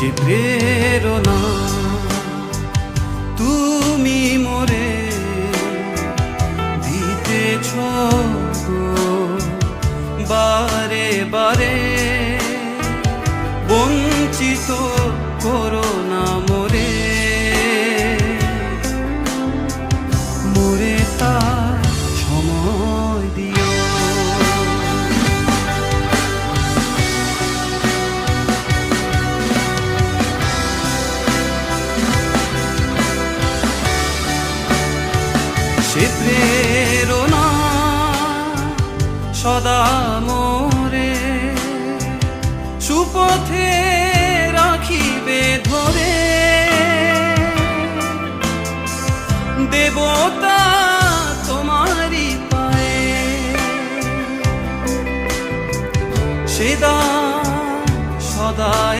যে প্রেরণা। তুমি মরে দিতেছ গো বারে বারে। বঞ্চিত করো সে প্রেরণা সদা মরে। সুপথে রাখিবে ধরে। দেবতা তোমারই পায়ে। সেদা